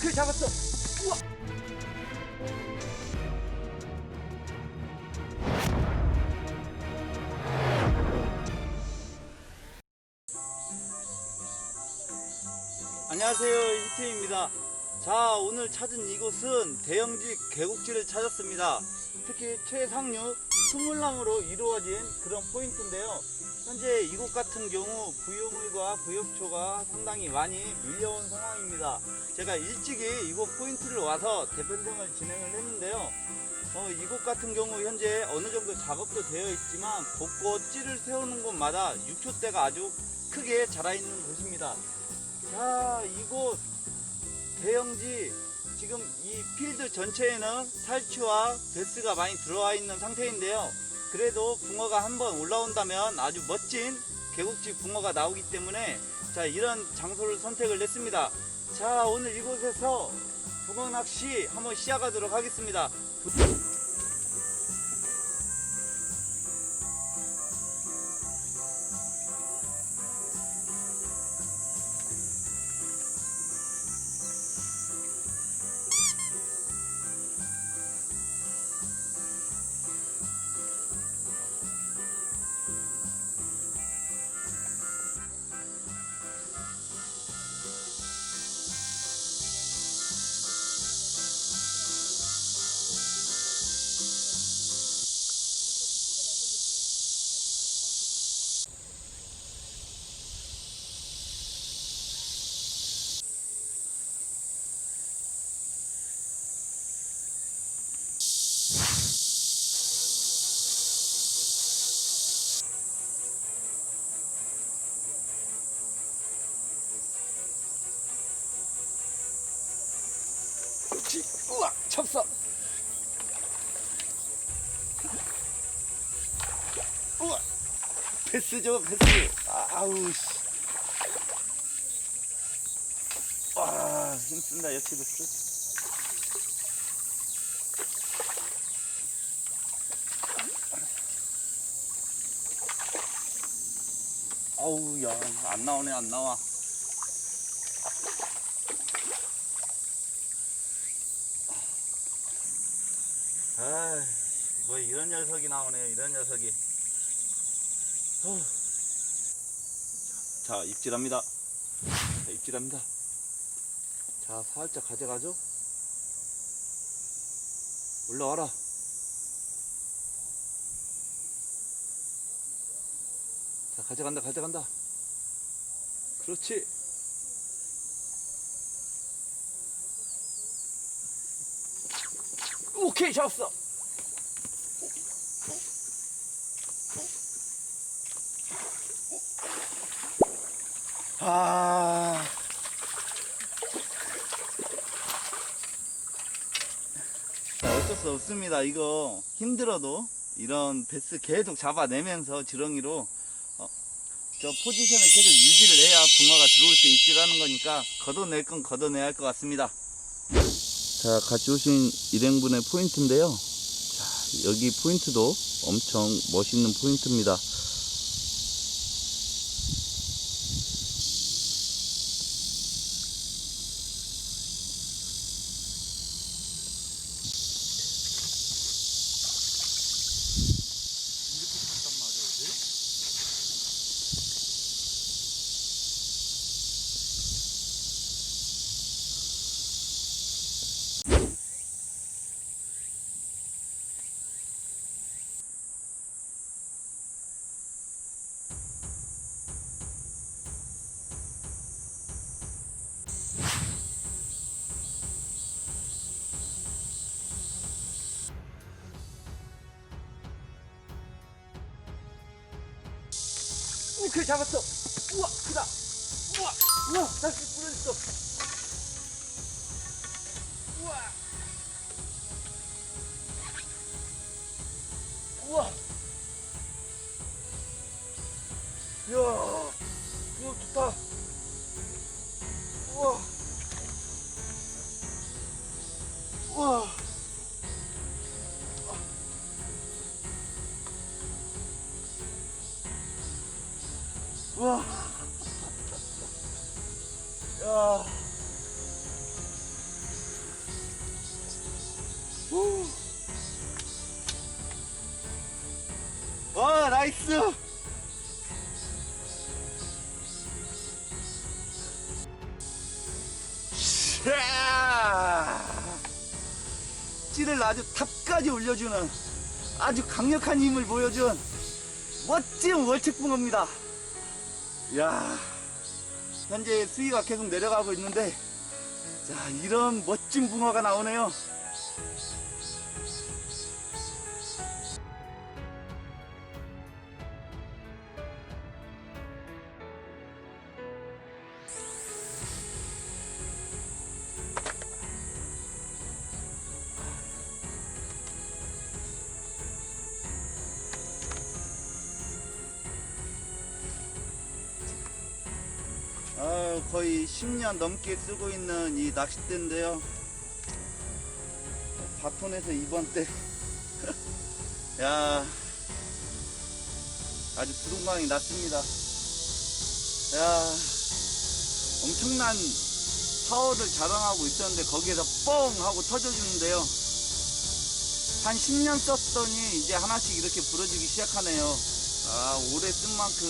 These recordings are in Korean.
오케이 잡았어. 우와. 안녕하세요 이태입니다. 자 오늘 찾은 이곳은 대형지 계곡지를 찾았습니다. 특히 최상류 수물나무로 이루어진 그런 포인트인데요. 현재 이곳 같은 경우 부유물과 부역초가 상당히 많이 밀려온 상황입니다. 제가 일찍이 이곳 포인트를 와서 대편성을 진행을 했는데요. 어, 이곳 같은 경우 현재 어느 정도 작업도 되어 있지만 곳곳 찌를 세우는 곳마다 육초대가 아주 크게 자라 있는 곳입니다. 자, 이곳 대형지 지금 이 필드 전체에는 살치와 베스가 많이 들어와 있는 상태인데요. 그래도 붕어가 한번 올라온다면 아주 멋진 계곡지 붕어가 나오기 때문에 자 이런 장소를 선택을 했습니다. 자 오늘 이곳에서 붕어 낚시 한번 시작하도록 하겠습니다. 찹싸. 우와 베스죠 베스. 아 우 씨. 와 힘쓴다 역시 베스. 아우 야 안 나오네 안 나와. 아, 뭐 이런 녀석이 나오네요. 이런 녀석이. 후. 자, 입질합니다. 자, 입질합니다. 자, 살짝 가져가죠. 올라와라. 자, 가져간다, 가져간다. 그렇지. 오케이, 잡았어. 아. 자, 어쩔 수 없습니다. 이거 힘들어도 이런 베스 계속 잡아내면서 지렁이로 어, 저 포지션을 계속 유지를 해야 붕어가 들어올 때 입질하는 거니까 걷어낼 건 걷어내야 할 것 같습니다. 자, 같이 오신 일행분의 포인트인데요. 자, 여기 포인트도 엄청 멋있는 포인트입니다. 오케이 잡았어. 우와 크다. 우와 우와 다시 부러졌어. 우와. 우와. 야. 우. 와, 나이스. 찌를 아주 탑까지 올려주는 아주 강력한 힘을 보여준 멋진 월척붕어입니다. 야 현재 수위가 계속 내려가고 있는데 자 이런 멋진 붕어가 나오네요. 아, 거의 10년 넘게 쓰고 있는 이 낚싯대인데요. 바톤에서 이번 때. 야, 아주 두동강이 났습니다. 야, 엄청난 파워를 자랑하고 있었는데 거기에서 뻥 하고 터져주는데요. 한 10년 썼더니 이제 하나씩 이렇게 부러지기 시작하네요. 아, 오래 쓴 만큼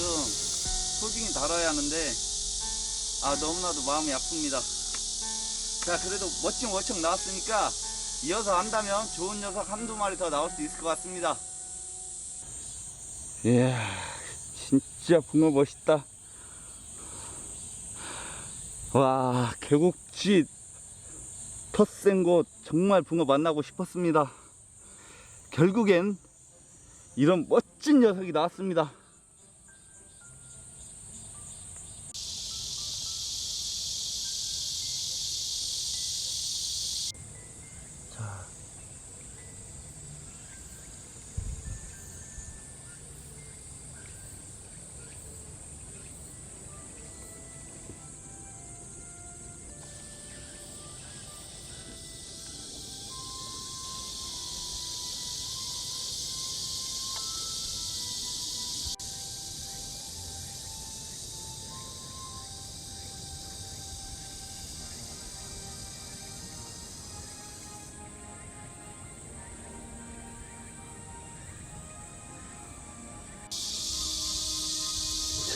소중히 다뤄야 하는데 아 너무나도 마음이 아픕니다. 자 그래도 멋진 월척 나왔으니까 이어서 한다면 좋은 녀석 한두 마리 더 나올 수 있을 것 같습니다. 이야 진짜 붕어 멋있다. 와 계곡지 텃센 곳 정말 붕어 만나고 싶었습니다. 결국엔 이런 멋진 녀석이 나왔습니다.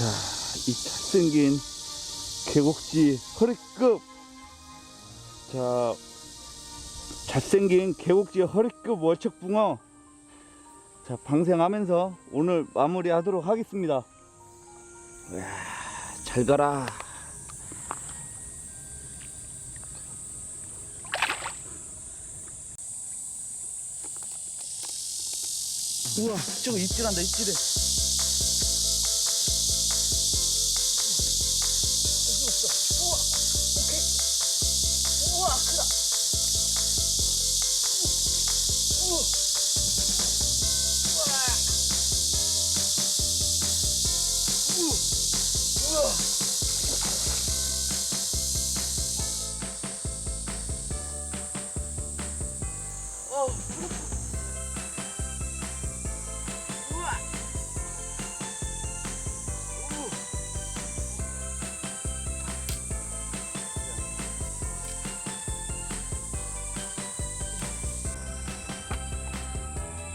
자, 이 잘생긴 계곡지 허리급. 자, 잘생긴 계곡지 허리급 월척붕어. 자, 방생하면서 오늘 마무리 하도록 하겠습니다. 이야, 잘 가라. 우와, 저거 입질한다, 입질해.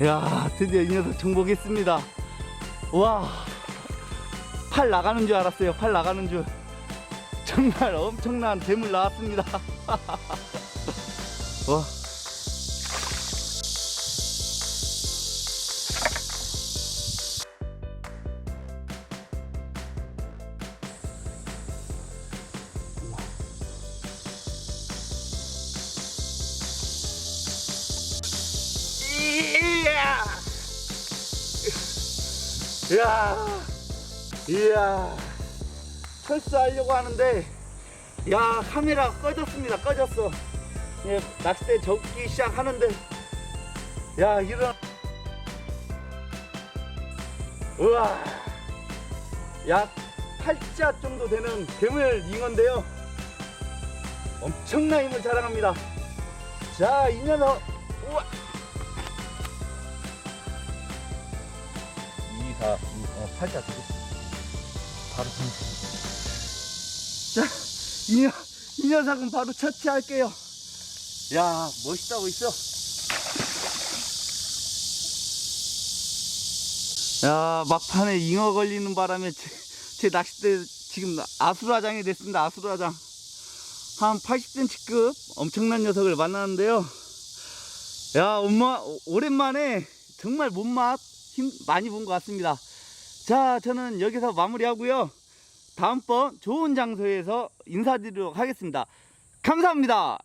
야 드디어 이 녀석 정복했습니다. 와 팔 나가는 줄 알았어요. 팔 나가는 줄. 정말 엄청난 대물 나왔습니다. 와 이야. 이야. 이야. 철수하려고 하는데 야 카메라 꺼졌습니다. 꺼졌어. 예, 낚싯대 접기 시작하는데 야 이런 우와. 약 8자 정도 되는 괴물 잉어인데요. 엄청난 힘을 자랑합니다. 자 이 녀석 우와 2, 4, 6, 어, 8자 되겠습니다. 바로 자, 이, 녀, 이 녀석은 바로 처치할게요. 야, 멋있다, 멋있어. 야 막판에 잉어 걸리는 바람에 제, 제 낚싯대 지금 아수라장이 됐습니다 아수라장 한 80cm급 엄청난 녀석을 만났는데요 야 엄마 오랜만에 정말 몸맛 힘 많이 본 것 같습니다. 자 저는 여기서 마무리하고요. 다음번 좋은 장소에서 인사드리도록 하겠습니다. 감사합니다